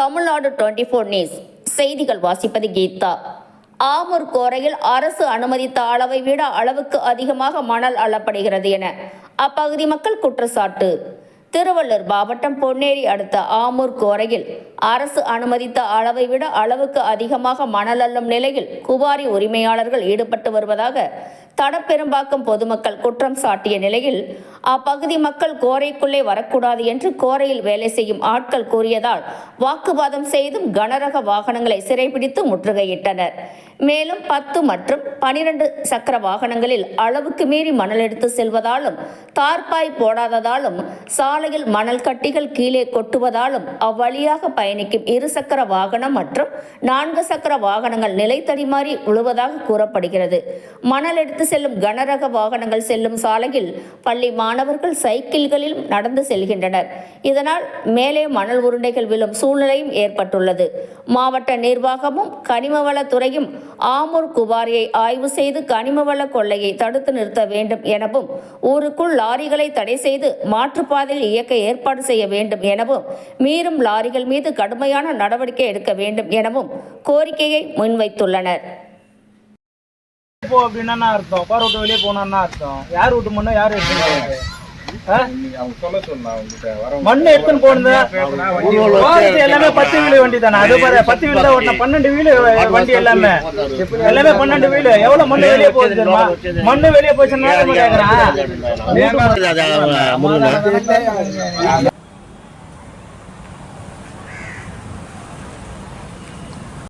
Tamil Nadu twenty four news. செய்திகள் வாசிப்பது கீதா. ஆமூர் கோரையில் அரசு அனுமதித்த அளவை விட அளவுக்கு அதிகமாக மணல் அள்ளப்படுகிறது என அப்பகுதி மக்கள் குற்றச்சாட்டு. திருவள்ளூர் மாவட்டம் பொன்னேரி அடுத்த ஆமூர் கோரையில் அரசு அனுமதித்த அளவை விட அளவுக்கு அதிகமாக மணல் அள்ளும் நிலையில் குவாரி உரிமையாளர்கள் ஈடுபட்டு வருவதாக தடப்பெரும்பாக்கம் பொதுமக்கள் குற்றம் சாட்டிய நிலையில் அப்பகுதி மக்கள் கோரைக்குள்ளே வரக்கூடாது என்று கோரையில் வேலை செய்யும் ஆட்கள் கூறியதால் வாக்குவாதம் செய்தும் கனரக வாகனங்களை சிறைபிடித்து முற்றுகையிட்டனர். மேலும் பத்து மற்றும் பனிரெண்டு சக்கர வாகனங்களில் அளவுக்கு மீறி மணல் எடுத்து செல்வதாலும் தார்பாய் போடாததாலும் சாலையில் மணல் கட்டிகள் கீழே கொட்டுவதாலும் அவ்வழியாக பயணிக்கும் இருசக்கர வாகனம் மற்றும் நான்கு சக்கர வாகனங்கள் நிலை தடிமாறி விழுவதாக கூறப்படுகிறது. மணல் எடுத்து செல்லும் கனரக வாகனங்கள் செல்லும் சாலையில் பள்ளி மாணவர்கள் சைக்கிள்களில் நடந்து செல்கின்றனர். இதனால் மேலே மணல் உருண்டைகள் விழும் சூழ்நிலையும் ஏற்பட்டுள்ளது. மாவட்ட நிர்வாகமும் கனிமவளத்துறையும் ஆமூர் குவாரியை ஆய்வு செய்து கனிமவள கொள்ளையை தடுத்து நிறுத்த வேண்டும் எனவும் ஊருக்குள் லாரிகளை தடை செய்து மாற்றுப்பாதையில் இயக்க ஏற்பாடு செய்ய வேண்டும் எனவும் மீறும் லாரிகள் மீது கடுமையான நடவடிக்கை எடுக்க வேண்டும் எனவும் கோரிக்கையை முன்வைத்துள்ளனர். போ அப்படின்னா என்ன அர்த்தம்? கார் விட்டு வெளியே போனான்னா அர்த்தம்? யார் விட்டு மண்ணோ யார் எடுத்து மண்ணு எடுத்துன்னு போனது போறது எல்லாமே பத்து வீலு வண்டி தானே அது பாரு பத்து வீல் தான் ஓட்டின பன்னெண்டு வீலு வண்டி எல்லாமே. எல்லாமே பன்னெண்டு வீலு. எவ்வளவு மண்ணு வெளியே போகுது மண்ணு வெளியே போச்சுன்னா